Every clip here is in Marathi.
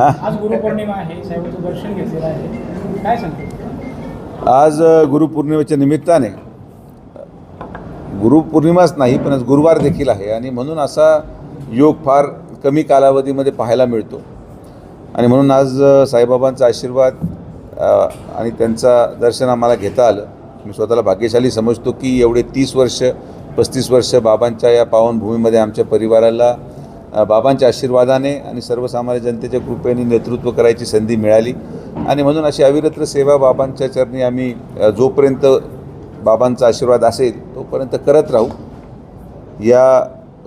आज गुरुपौर्णिमा आहे साहेबांचं दर्शन घेतलेलं आहे. काय सांगतो? आज गुरुपौर्णिमेच्या निमित्ताने गुरुपौर्णिमाच नाही पण आज गुरुवार देखील आहे आणि म्हणून असा योग फार कमी कालावधीमध्ये पाहायला मिळतो. आणि म्हणून आज साईबाबांचा आशीर्वाद आणि त्यांचा दर्शन आम्हाला घेता आलं. मी स्वतःला भाग्यशाली समजतो की एवढे तीस वर्ष पस्तीस वर्ष बाबांच्या या पावनभूमीमध्ये आमच्या परिवाराला बाबांच्या आशीर्वादाने आणि सर्वसामान्य जनतेच्या कृपेने नेतृत्व करायची संधी मिळाली. आणि म्हणून अशी अविरत्र सेवा बाबांच्या चरणी आम्ही जोपर्यंत बाबांचा आशीर्वाद असेल तोपर्यंत करत राहू. या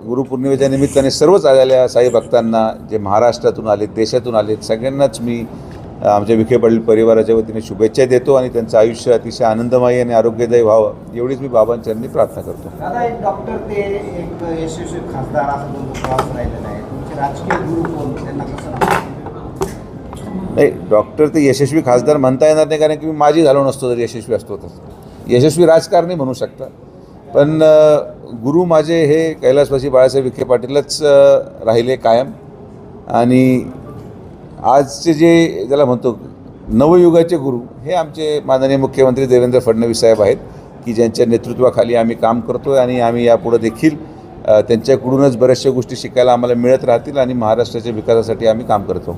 गुरुपौर्णिमेच्या निमित्ताने सर्वच आलेल्या साई भक्तांना जे महाराष्ट्रातून आलेत देशातून आलेत सगळ्यांनाच मी आमच्या विखे पाटील परिवाराच्या वतीने शुभेच्छा देतो आणि त्यांचं आयुष्य अतिशय आनंदमयी आणि आरोग्यदायी व्हावं एवढीच मी बाबांच्यांनी प्रार्थना करतो. डॉक्टर ते एक यशस्वी खासदार नाही डॉक्टर ते यशस्वी खासदार म्हणता येणार नाही कारण की मी माझी झालो नसतो जर यशस्वी असतो तर यशस्वी राजकारणी म्हणू शकता. पण गुरु माझे हे कैलासवासी बाळासाहेब विखे पाटीलच राहिले कायम. आणि आजचे जे ज्याला म्हणतो नवयुगाचे गुरु हे आमचे माननीय मुख्यमंत्री देवेंद्र फडणवीस साहेब आहेत की ज्यांच्या नेतृत्वाखाली आम्ही काम करतो आहे आणि आम्ही यापुढं देखील त्यांच्याकडूनच बऱ्याचशा गोष्टी शिकायला आम्हाला मिळत राहतील आणि महाराष्ट्राच्या विकासासाठी आम्ही काम करतो.